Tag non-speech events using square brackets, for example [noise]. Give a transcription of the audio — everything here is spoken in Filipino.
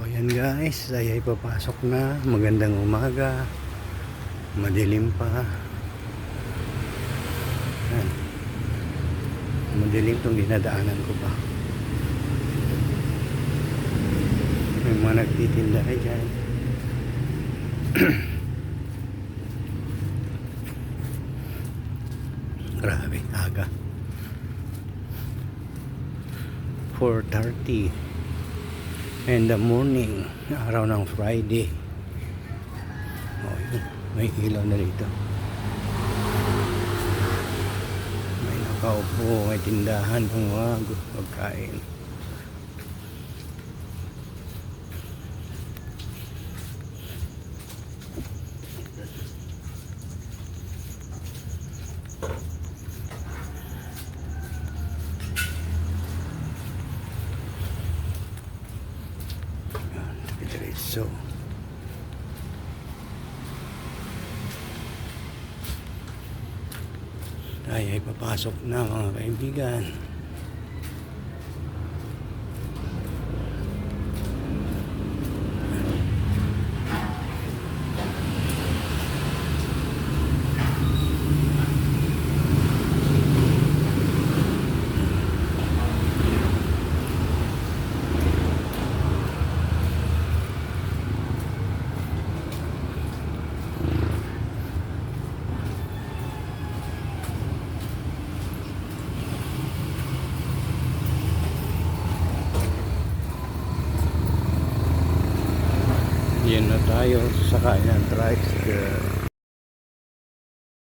O yan guys, ay ay papasok na. Magandang umaga. Madilim pa. Yan. Madilim itong dinadaanan ko pa. May mga nagtitinda ka dyan. [clears throat] Grabe, aga. 4.30 in the morning, araw ng Friday. Oh, yun. May ilaw na rito. May nakaupo, may tindahan ng mga pagkain. Yan, diretso. Tayo ay papasok na mga kaibigan. Yan na tayo sa kain ng tricycle.